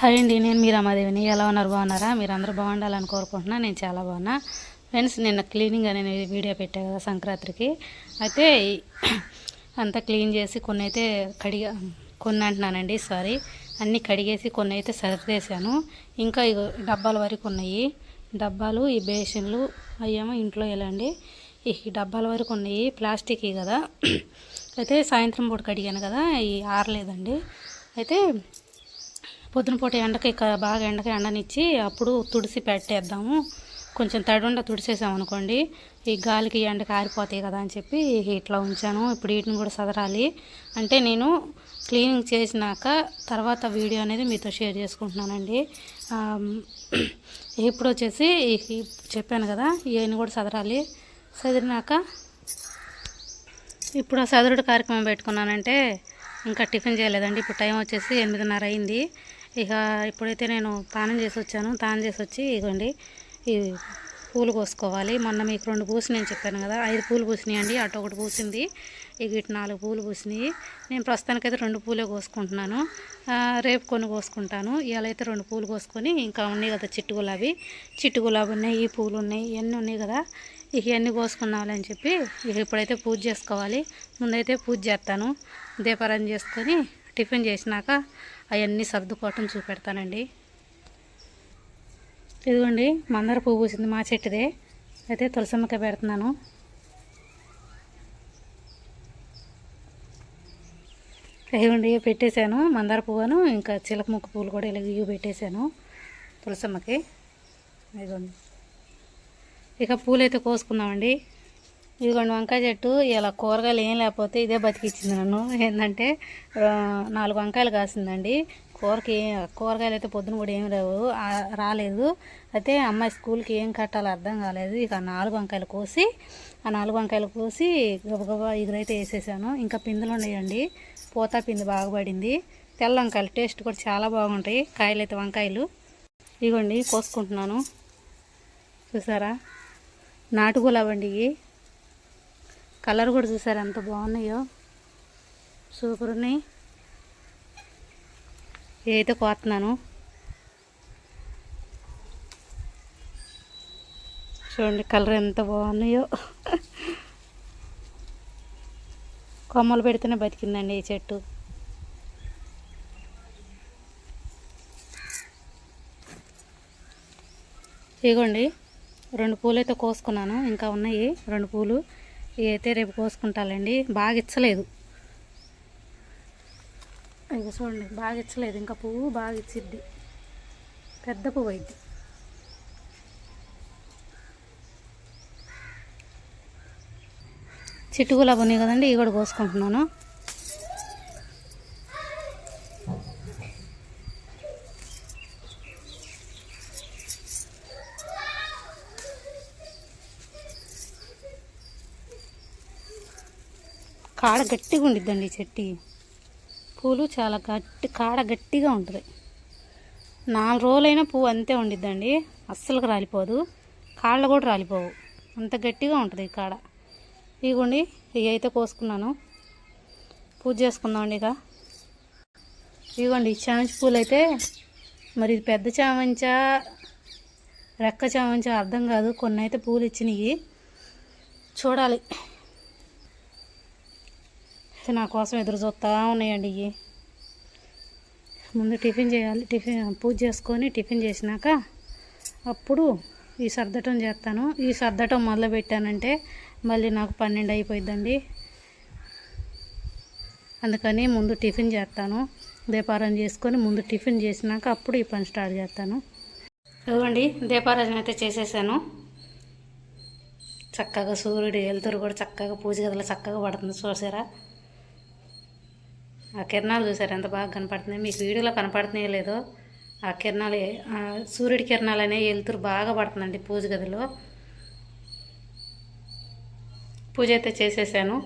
Hi అండి నేను మీ రమాదేవిని ఎలా ఉన్నారు? బాగున్నారా? మీరు అందరూ బాగుండాలని కోరుకుంటున్నా. నేను చాలా బాగున్నా. ఫ్రెండ్స్ నిన్న క్లీనింగ్ అనే వీడియో పెట్టా కదా సంక్రాంతికి. అయితే అంతా క్లీన్ చేసి కొన్ని అయితే కడిగా కొన్ని అంటున్నానండి సారీ. అన్నీ కడిగేసి కొన్ని అయితే సరిదేశాను. ఇంకా ఇగో డబ్బాల వరకు ఉన్నాయి. డబ్బాలు ఈ బేసిన్లు అయ్యేమో ఇంట్లో వెళ్ళండి ఈ డబ్బాల వరకు ఉన్నాయి. ప్లాస్టిక్ కదా. అయితే సాయంత్రం పూట కడిగాను కదా. ఈ ఆరలేదండి. అయితే పొద్దున పూట ఎండకి బాగా ఎండకి ఎండనిచ్చి అప్పుడు తుడిసి పెట్టేద్దాము. కొంచెం తడుండ తుడిసేసాం అనుకోండి ఈ గాలికి ఈ ఎండకి ఆరిపోతాయి కదా అని చెప్పి ఇట్లా ఉంచాను. ఇప్పుడు వీటిని కూడా సదరాలి. అంటే నేను క్లీనింగ్ చేసినాక తర్వాత వీడియో అనేది మీతో షేర్ చేసుకుంటున్నానండి. ఇప్పుడు వచ్చేసి ఈ- చెప్పాను కదా ఇవన్నీ కూడా సదరాలి. సదిరినాక ఇప్పుడు ఆ సదరుడు కార్యక్రమం పెట్టుకున్నానంటే ఇంకా టిఫిన్ చేయలేదండి. ఇప్పుడు టైం వచ్చేసి ఎనిమిదిన్నర అయింది. ఇక ఇప్పుడైతే నేను తానం చేసి వచ్చాను. తానం చేసి వచ్చి ఇగోండి ఈ పూలు కోసుకోవాలి. మొన్న మీకు రెండు పూసి నేను చెప్పాను కదా ఐదు పూలు పూసినాయి అండి. అటు ఒకటి పూసింది ఇక ఇటు నాలుగు పూలు పూసినాయి. నేను ప్రస్తుతానికైతే రెండు పూలే కోసుకుంటున్నాను. రేపు కొన్ని కోసుకుంటాను. ఇలా అయితే రెండు పూలు కోసుకొని ఇంకా ఉన్నాయి కదా చిట్టు గులాబీ. చిట్టు గులాబీ ఉన్నాయి ఈ పూలు ఉన్నాయి ఇవన్నీ ఉన్నాయి కదా. ఇక ఇవన్నీ కోసుకున్నావాలి అని చెప్పి ఇక ఇప్పుడైతే పూజ చేసుకోవాలి. ముందైతే పూజ చేస్తాను. దీపారాధన చేసుకొని టిఫిన్ చేసినాక అవన్నీ సర్దుకోవటం చూపెడతానండి. ఇదిగోండి మందార పువ్వు పూసింది మా చెట్టుదే. అయితే తులసమ్మకాయ పెడుతున్నాను. ఇదిగోండి పెట్టేశాను మందార పువ్వును ఇంకా చిలక ముక్క పువ్వులు కూడా ఇలా ఇవి పెట్టేశాను తులసమ్మకి. ఇదిగోండి. ఇక పూలు అయితే కోసుకుందామండి. ఇదిగోండి వంకాయ చెట్టు ఇలా కూరగాయలు ఏం లేకపోతే ఇదే బతికిచ్చింది నన్ను. ఏంటంటే నాలుగు వంకాయలు కాసిందండి. కూరకి కూరగాయలు అయితే పొద్దున కూడా ఏం రావు రాలేదు. అయితే అమ్మాయి స్కూల్కి ఏం కట్టాలో అర్థం కాలేదు. ఇక నాలుగు వంకాయలు కోసి ఆ నాలుగు వంకాయలు కోసి గబగబా ఇగురైతే వేసేసాను. ఇంకా పిందులు ఉన్నాయండి. పోతా పిండి బాగా పడింది. తెల్ల వంకాయలు టేస్ట్ కూడా చాలా బాగుంటాయి. కాయలు అయితే వంకాయలు. ఇగోండి కోసుకుంటున్నాను. చూసారా? నాటుగులాబండి ఇవి. కలర్ కూడా చూసారు ఎంత బాగున్నాయో. సూపర్ ఉన్నాయి. ఇవైతే కోతున్నాను. చూడండి కలర్ ఎంత బాగున్నాయో. కొమ్మలు పెడితేనే బతికిందండి ఈ చెట్టు. ఇగోండి రెండు పూలు అయితే కోసుకున్నాను. ఇంకా ఉన్నాయి రెండు పూలు. అయితే రేపు కోసుకుంటాలండి. బాగా ఇచ్చలేదు. ఇంకా చూడండి బాగా ఇచ్చలేదు. ఇంకా పువ్వు బాగా ఇచ్చిద్ది. పెద్ద పువ్వు అయింది చిట్టు గులాబీ ఉన్నాయి కదండి ఇవి కూడా కోసుకుంటున్నాను. కాడ గట్టిగా ఉండిద్దండి ఈ చెట్టు. పూలు చాలా గట్టి కాడ గట్టిగా ఉంటుంది. నాలుగు రోజులైనా పువ్వు అంతే ఉండిద్దండి. అస్సలు రాలిపోదు. కాళ్ళు కూడా రాలిపోవు. అంత గట్టిగా ఉంటుంది ఈ కాడ. ఇగోండి ఇవి అయితే కోసుకున్నాను. పూజ చేసుకుందామండి ఇక. ఇదిగోండి చామంతి పూలు అయితే మరి ఇది పెద్ద చామంచా రెక్క చామంచా అర్థం కాదు. కొన్ని అయితే పూలు ఇచ్చినాయి. చూడాలి. అయితే నా కోసం ఎదురు చూస్తూ ఉన్నాయండి ఇవి ముందు టిఫిన్ చేయాలి టిఫిన్ పూజ చేసుకొని టిఫిన్ చేసినాక అప్పుడు ఈ సర్దటం చేస్తాను. ఈ సర్దటం మొదలు పెట్టానంటే మళ్ళీ నాకు పన్నెండు అయిపోయిందండి అందుకని ముందు టిఫిన్ చేస్తాను. దీపారాధన చేసుకొని ముందు టిఫిన్ చేసినాక అప్పుడు ఈ పని స్టార్ట్ చేస్తాను. చదవండి దీపారాధన అయితే చేసేసాను. చక్కగా సూర్యుడు వెళ్తురు కూడా చక్కగా పూజ గదిలో చక్కగా పడుతుంది చూసారా? ఆ కిరణాలు చూసారు? ఎంత బాగా కనపడుతున్నాయి. మీకు వీడియోలో కనపడుతున్నాయో లేదో ఆ కిరణాలు సూర్యుడి కిరణాలు అనేవి వెళ్తురు బాగా పడుతుందండి పూజ గదిలో. పూజ అయితే చేసేసాను.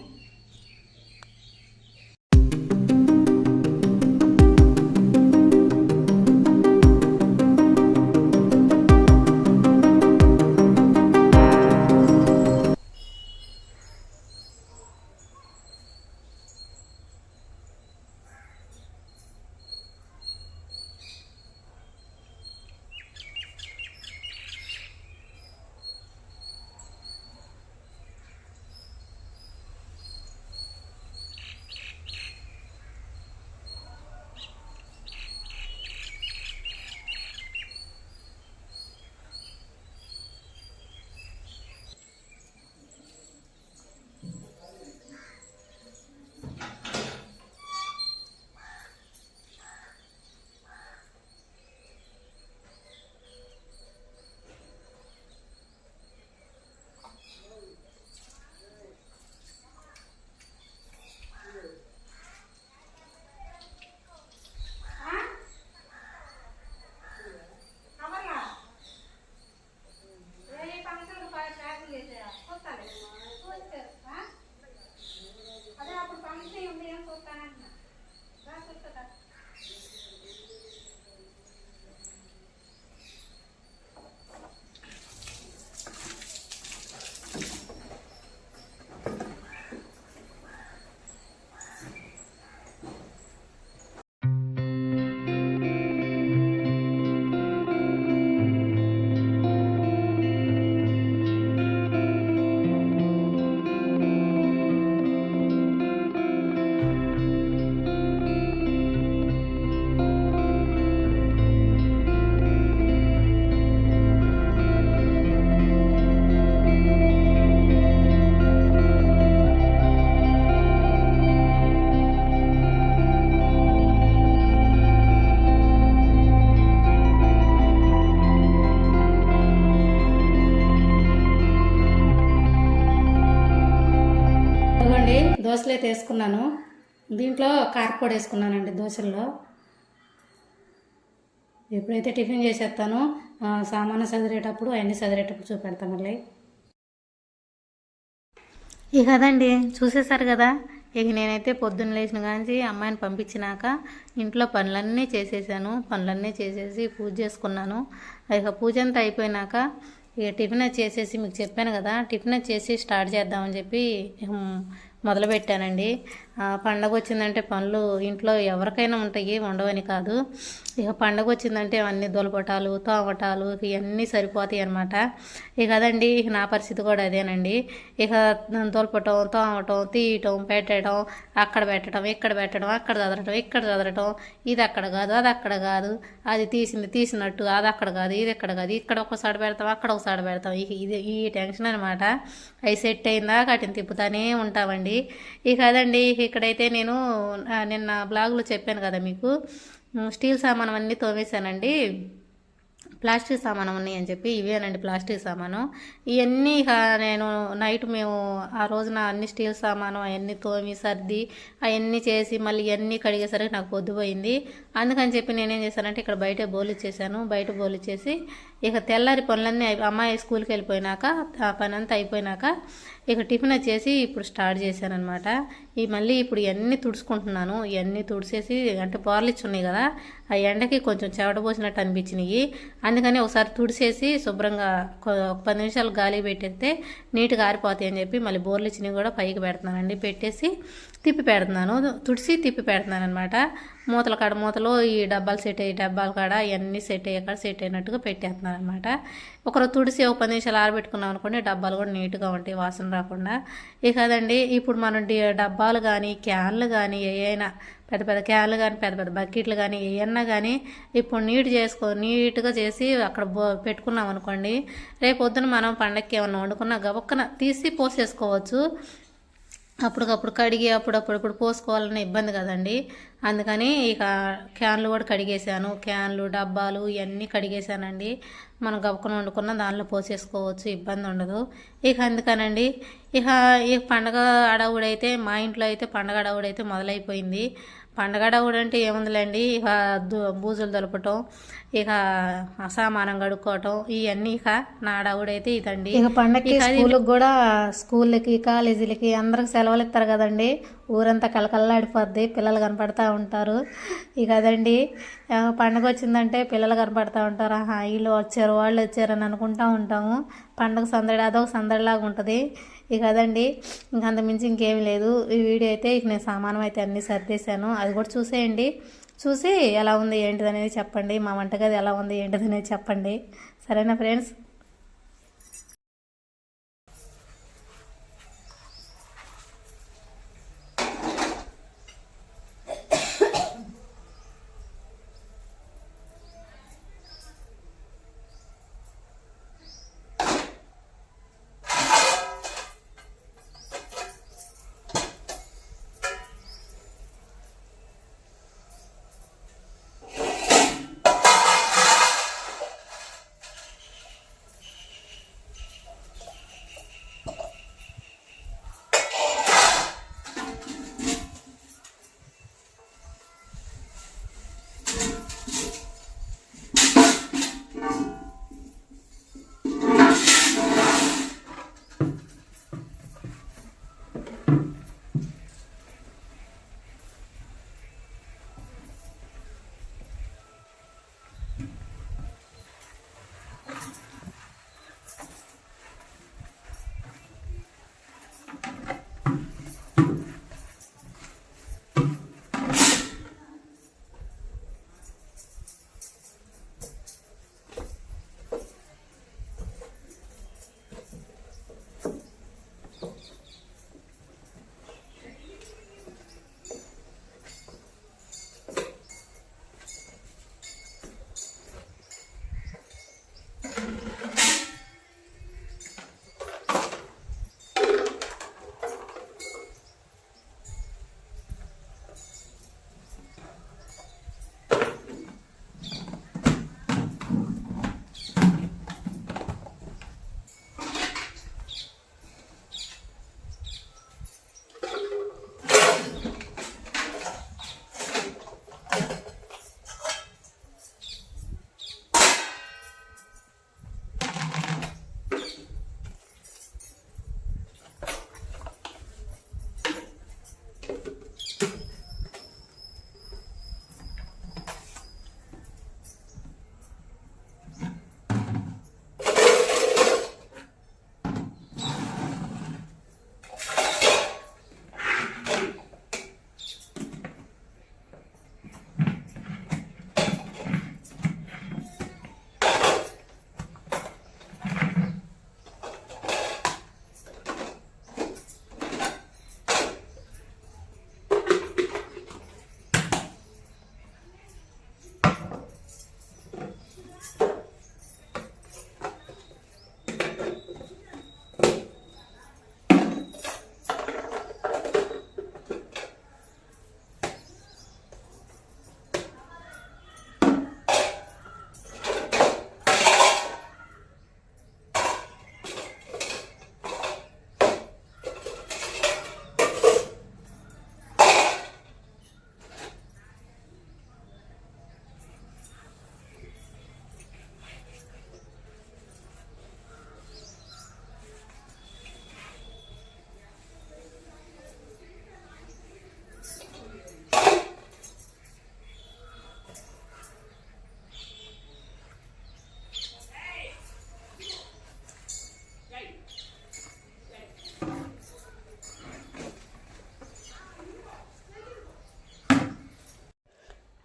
అయితే వేసుకున్నాను దీంట్లో కారపొడి వేసుకున్నానండి దోశల్లో. ఎప్పుడైతే టిఫిన్ చేసేస్తానో సామాను చదివేటప్పుడు అవన్నీ చదివేటప్పుడు చూపెడతాను మళ్ళీ. ఇక కదండి చూసేశారు కదా? ఇక నేనైతే పొద్దున్న లేచిన కానీ అమ్మాయిని పంపించినాక ఇంట్లో పనులన్నీ చేసేసాను. పనులన్నీ చేసేసి పూజ చేసుకున్నాను. ఇక పూజ అంతా అయిపోయినాక ఇక టిఫిన్ చేసేసి మీకు చెప్పాను కదా టిఫిన్ చేసి స్టార్ట్ చేద్దామని చెప్పి మొదలుపెట్టానండి. పండగ వచ్చిందంటే పనులు ఇంట్లో ఎవరికైనా ఉంటాయి ఉండవని కాదు. ఇక పండగ వచ్చిందంటే అన్ని దొలపటాలు తోమటాలు ఇవన్నీ సరిపోతాయి అనమాట ఇక అదండి ఇక నా పరిస్థితి కూడా అదేనండి. ఇక దొలపటం తోమటం తీయటం పెట్టడం అక్కడ పెట్టడం ఇక్కడ పెట్టడం అక్కడ చదరటం ఇక్కడ చదరటం ఇది అక్కడ కాదు అది అక్కడ కాదు అది తీసింది తీసినట్టు అది అక్కడ కాదు ఇది ఎక్కడ కాదు ఇక్కడ ఒకసారి పెడతాం అక్కడ ఒకసారి పెడతాం ఇక ఇది ఈ టెన్షన్ అనమాట అవి సెట్ అయిందా వాటిని తిప్పుతానే ఉంటామండి. ఇక అదండి ఇక్కడైతే నేను నిన్న బ్లాగులో చెప్పాను కదా మీకు. స్టీల్ సామాన్ అన్నీ తోమేశానండి. ప్లాస్టిక్ సామాను ఉన్నాయి అని చెప్పి ఇవేనండి ప్లాస్టిక్ సామాను. ఇవన్నీ ఇక నేను నైట్ మేము ఆ రోజున అన్ని స్టీల్ సామాను అవన్నీ తోమి సర్ది అవన్నీ చేసి మళ్ళీ ఇవన్నీ కడిగేసరికి నాకు పొద్దుపోయింది. అందుకని చెప్పి నేనేం చేశానంటే ఇక్కడ బయట బోలు ఇచ్చేసాను. బయట బోలు ఇచ్చేసి ఇక తెల్లారి పనులన్నీ అమ్మాయి స్కూల్కి వెళ్ళిపోయినాక ఆ పని అంతా అయిపోయినాక ఇక టిఫిన్ వచ్చేసి ఇప్పుడు స్టార్ట్ చేశాను అనమాట ఈ మళ్ళీ ఇప్పుడు ఇవన్నీ తుడుచుకుంటున్నాను. ఇవన్నీ తుడిచేసి అంటే బోర్లిచ్చి ఉన్నాయి కదా ఆ ఎండకి కొంచెం చెవట పోసినట్టు అనిపించినాయి. అందుకని ఒకసారి తుడిచేసి శుభ్రంగా కొ- ఒక పది నిమిషాలు గాలి పెట్టేస్తే నీట్గా ఆరిపోతాయి అని చెప్పి మళ్ళీ బోర్లు ఇచ్చినవి కూడా పైకి పెడుతున్నానండి. పెట్టేసి తిప్పి పెడుతున్నాను. తుడిసి తిప్పి పెడుతున్నాను అనమాట మూతల కాడ మూతలు ఈ డబ్బాలు సెట్ అయ్యి డబ్బాల కాడ ఇవన్నీ సెట్ అయ్యే కాడ సెట్ అయినట్టుగా పెట్టేస్తున్నారు అనమాట ఒకరు తుడిసి ఒక పది నిమిషాలు ఆరబెట్టుకున్నాం అనుకోండి డబ్బాలు కూడా నీట్గా ఉంటాయి వాసన రాకుండా. ఇక కదండి ఇప్పుడు మనం డబ్బాలు కానీ క్యాన్లు కానీ ఏవైనా పెద్ద పెద్ద క్యాన్లు కానీ పెద్ద పెద్ద బకెట్లు కానీ ఏమన్నా కానీ ఇప్పుడు నీట్ చేసుకో నీట్గా చేసి అక్కడ బో పెట్టుకున్నాం అనుకోండి రేపు పొద్దున మనం పండక్కి ఏమన్నా వండుకున్నా గబక్కన తీసి పోసేసుకోవచ్చు. అప్పటికప్పుడు కడిగి అప్పుడప్పుడప్పుడు పోసుకోవాలన్న ఇబ్బంది కదండి. అందుకని ఇక క్యాన్లు కూడా కడిగేసాను క్యాన్లు డబ్బాలు ఇవన్నీ కడిగేసానండి మనం గబుకుని వండుకున్న దానిలో పోసేసుకోవచ్చు ఇబ్బంది ఉండదు. ఇక అందుకనండి ఇక ఈ పండగ అడవుడైతే మా ఇంట్లో అయితే పండగ అడవుడైతే మొదలైపోయింది. పండగ అడవుడు అంటే ఏముందిలేండి? ఇక బూజులు దొలపటం ఇక అసామానం కడుక్కోవటం ఇవన్నీ ఇక నా అడవుడైతే ఇదండి. ఇక అది- స్కూల్కి కూడా స్కూళ్ళకి కాలేజీలకి అందరికి సెలవులు ఇస్తారు కదండి. ఊరంతా కలకల్లాడిపోద్ది పిల్లలు కనపడుతూ ఉంటారు. ఇక అదండి పండగ వచ్చిందంటే పిల్లలు కనపడుతూ ఉంటారు. ఆహా వీళ్ళు వచ్చారు వాళ్ళు వచ్చారని అనుకుంటూ ఉంటాము. పండగ సందడి అదొక సందడిలాగా ఉంటుంది. ఇక అదండి ఇంక అంతమించి ఇంకేం లేదు. ఈ వీడియో అయితే ఇక నేను సామానం అయితే అన్నీ సర్దేశాను. అది కూడా చూసేయండి. చూసి ఎలా ఉంది ఏంటిది అనేది చెప్పండి. మా వంటగది ఎలా ఉంది ఏంటిది అనేది చెప్పండి. సరేనా ఫ్రెండ్స్?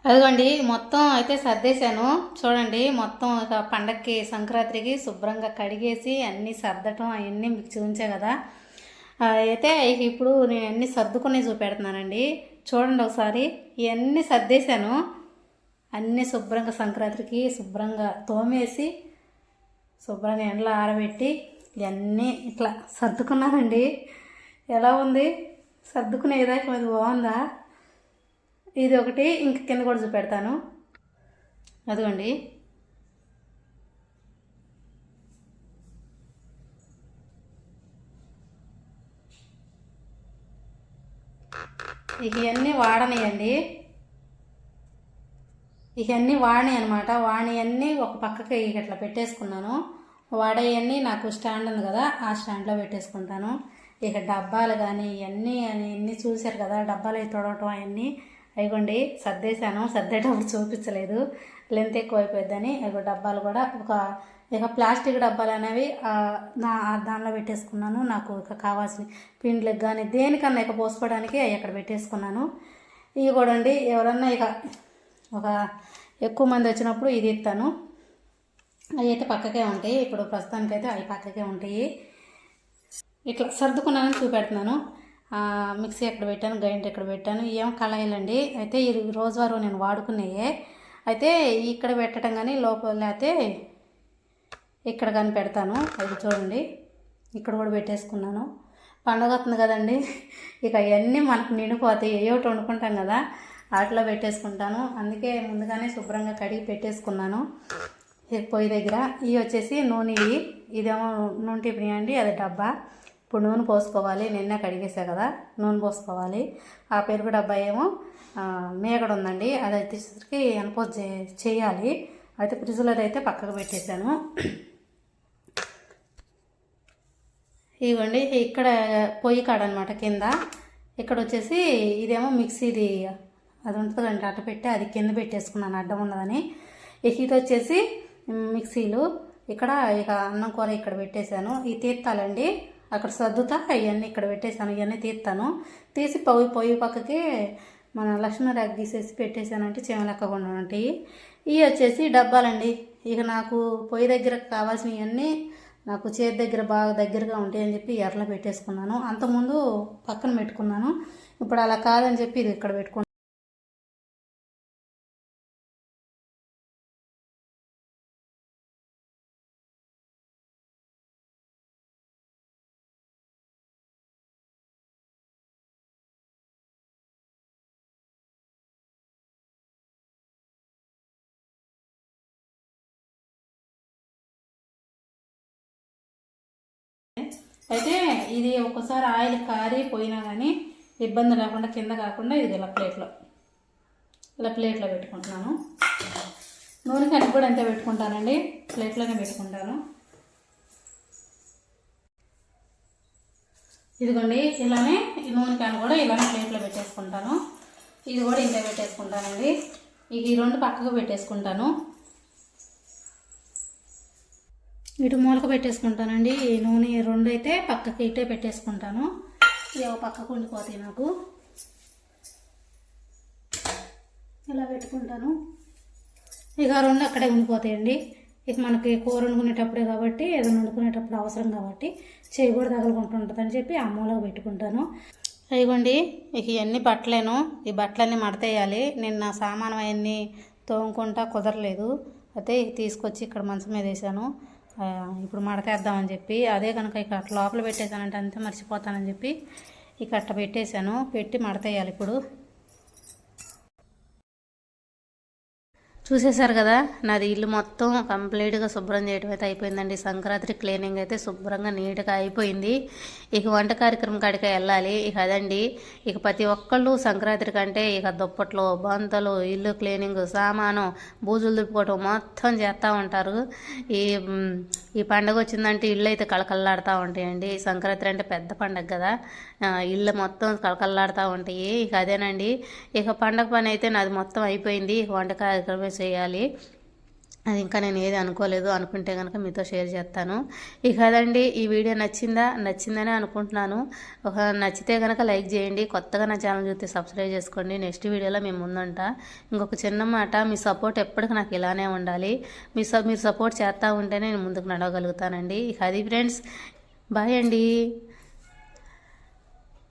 అదిగోండి మొత్తం అయితే సర్దేశాను. చూడండి మొత్తం ఇక పండక్కి సంక్రాంతికి శుభ్రంగా కడిగేసి అన్నీ సర్దటం అవన్నీ మీకు చూపించా కదా. అయితే ఇప్పుడు నేను అన్నీ సర్దుకునే చూపెడుతున్నానండి. చూడండి ఒకసారి ఇవన్నీ సర్దేశాను. అన్నీ శుభ్రంగా సంక్రాంతికి శుభ్రంగా తోమేసి శుభ్రంగా ఎండలో ఆరబెట్టి ఇవన్నీ ఇట్లా సర్దుకున్నానండి. ఎలా ఉంది? సర్దుకునే విధానం అది బాగుందా? ఇది ఒకటి ఇంక కింద కూడా చూపెడతాను. అదిగోండి. ఇవన్నీ వాడనియండి. ఇవన్నీ వాడినాయి అనమాట వాడినవన్నీ ఒక పక్కకి ఇట్లా పెట్టేసుకున్నాను. వాడేవన్నీ నాకు స్టాండ్ ఉంది కదా ఆ స్టాండ్లో పెట్టేసుకుంటాను. ఇక డబ్బాలు కానీ ఇవన్నీ అని అన్నీ చూశారు కదా డబ్బాలు అవి తొడవటం అవన్నీ అయిగోండి సర్దేశాను. సర్దేటప్పుడు చూపించలేదు. లెంత్ ఎక్కువైపోయిందని ఇక డబ్బాలు కూడా ఒక ఇక ప్లాస్టిక్ డబ్బాలు అనేవి నా దానిలో పెట్టేసుకున్నాను. నాకు ఇక కావాల్సిన పిండ్లకు కానీ దేనికన్నా ఇక పోసుకోవడానికి అవి అక్కడ పెట్టేసుకున్నాను. ఇవి కూడా అండి ఎవరన్నా ఇక ఒక ఎక్కువ మంది వచ్చినప్పుడు ఇది ఇస్తాను అవి అయితే పక్కకే ఉంటాయి. ఇప్పుడు ప్రస్తుతానికైతే అవి పక్కకే ఉంటాయి. ఇట్లా సర్దుకున్నానని చూపెడుతున్నాను. మిక్సీ ఎక్కడ పెట్టాను గ్రైండర్ ఎక్కడ పెట్టాను ఏం కళాయిలండి అయితే ఈ రోజువారు నేను వాడుకునేయే. అయితే ఇక్కడ పెట్టడం కానీ లోపల లేకపోతే ఇక్కడ కానీ పెడతాను అది చూడండి ఇక్కడ కూడా పెట్టేసుకున్నాను. పండగ వస్తుంది కదండి ఇక అవన్నీ మనకు నిండిపోతాయి. ఏ ఒకటి వండుకుంటాం కదా వాటిలో పెట్టేసుకుంటాను. అందుకే ముందుగానే శుభ్రంగా కడిగి పెట్టేసుకున్నాను. పొయ్యి దగ్గర. ఇవి వచ్చేసి నూనె ఇవి ఇదేమో నూనె టిఫిన్ అండి అది డబ్బా. ఇప్పుడు నూనె పోసుకోవాలి నిన్న కడిగేసా కదా నూనె పోసుకోవాలి. ఆ పెరుగు డబ్బా ఏమో ఆ, మేగడ ఉందండి అది వచ్చేసరికి ఎన్పోజ్ చే- చేయాలి. అయితే ఫ్రిడ్జ్లో అయితే పక్కకు పెట్టేశాను. ఇవ్వండి ఇక్కడ పొయ్యి కాడ అనమాట కింద. ఇక్కడ వచ్చేసి ఇదేమో మిక్సీది అది ఉంటుందండి అట్ట పెట్టి అది కింద పెట్టేసుకున్నాను అడ్డం ఉన్నదని. ఇక ఇది వచ్చేసి మిక్సీలు. ఇక్కడ ఇక అన్నం కూర ఇక్కడ పెట్టేశాను. ఇది తీర్థాలండి. అక్కడ సర్దుతా అవన్నీ ఇక్కడ పెట్టేశాను ఇవన్నీ తీస్తాను తీసి పొయ్యి పొయ్యి పక్కకి మన లక్ష్మణ ర్యాక్ తీసేసి పెట్టేశానంటే చేమలెక్కకుండా ఉంటాయి. ఇవి వచ్చేసి డబ్బాలండి. ఇక నాకు పొయ్యి దగ్గర కావాల్సినవన్నీ నాకు చేతి దగ్గర బాగా దగ్గరగా ఉంటాయని చెప్పి ఎర్రలో పెట్టేసుకున్నాను. అంతకుముందు పక్కన పెట్టుకున్నాను. ఇప్పుడు అలా కాదని చెప్పి ఇది ఇక్కడ పెట్టుకున్నాను. అయితే ఇది ఒకసారి ఆయిల్ కారిపోయినా కానీ ఇబ్బంది లేకుండా కింద కాకుండా ఇది ఇలా ప్లేట్లో ఇలా ప్లేట్లో పెట్టుకుంటున్నాను. నూనె కట్టి కూడా అంతే పెట్టుకుంటానండి ప్లేట్లోనే పెట్టుకుంటాను. ఇదిగోండి ఇలానే ఈ నూనె క్యాన్ కూడా ఇలానే ప్లేట్లో పెట్టేసుకుంటాను. ఇది కూడా ఇంతే పెట్టేసుకుంటానండి. ఇక ఈ రెండు పక్కకు పెట్టేసుకుంటాను. ఇటు మూలక పెట్టేసుకుంటానండి. ఈ నూనె రెండు అయితే పక్కకి ఇటే పెట్టేసుకుంటాను. ఇవి పక్కకు ఉండిపోతాయి నాకు. ఇలా పెట్టుకుంటాను. ఇక రెండు అక్కడే ఉండిపోతాయండి. ఇక మనకి కూర వండుకునేటప్పుడే కాబట్టి ఏదైనా వండుకునేటప్పుడు అవసరం కాబట్టి చేయి కూడా తగలుకుంటుంటుందని చెప్పి ఆ మూలకు పెట్టుకుంటాను. ఇదిగోండి ఇక ఇవన్నీ బట్టలేను. ఈ బట్టలన్నీ మడతేయాలి. నేను నా సామాను అవన్నీ తోముకుంటా కుదరలేదు. అయితే తీసుకొచ్చి ఇక్కడ మంచం మీద వేసాను ఇప్పుడు మడతేద్దామని చెప్పి అదే కనుక ఇక లోపల పెట్టేశానంటే అంతే మర్చిపోతానని చెప్పి ఇక అట్ట పెట్టేశాను. పెట్టి మడతేయాలి ఇప్పుడు. చూసేశారు కదా నాది ఇల్లు మొత్తం కంప్లీట్గా శుభ్రం చేయడం అయితే అయిపోయిందండి. సంక్రాంతి క్లీనింగ్ అయితే శుభ్రంగా నీట్గా అయిపోయింది. ఇక వంట కార్యక్రమం కాడికి వెళ్ళాలి. ఇక అదండి. ఇక ప్రతి ఒక్కళ్ళు సంక్రాంతి కంటే ఇక దుప్పట్లు బంతలు ఇల్లు క్లీనింగ్ సామాను బూజులు దుప్పుకోవటం మొత్తం చేస్తూ ఉంటారు. ఈ ఈ పండగ వచ్చిందంటే ఇల్లు అయితే కళకళలాడుతూ ఉంటాయండి. సంక్రాంతి అంటే పెద్ద పండగ కదా. ఇల్లు మొత్తం కళకళలాడుతూ ఉంటాయి. ఇక అదేనండి. ఇక పండగ పని అయితే నాది మొత్తం అయిపోయింది. ఇక వంట కార్యక్రమం చేయాలి. అది ఇంకా నేను ఏది అనుకోలేదు. అనుకుంటే కనుక మీతో షేర్ చేస్తాను. ఇక కదండి ఈ వీడియో నచ్చిందా? నచ్చిందనే అనుకుంటున్నాను. ఒక నచ్చితే కనుక లైక్ చేయండి. కొత్తగా నా ఛానల్ చూస్తే సబ్స్క్రైబ్ చేసుకోండి. నెక్స్ట్ వీడియోలో మేము ముందుంటా. ఇంకొక చిన్న మాట మీ సపోర్ట్ ఎప్పటికీ నాకు ఇలానే ఉండాలి. మీ స మీరు సపోర్ట్ చేస్తూ ఉంటేనే నేను ముందుకు నడవగలుగుతానండి. ఇక అది ఫ్రెండ్స్ బాయ్ అండి.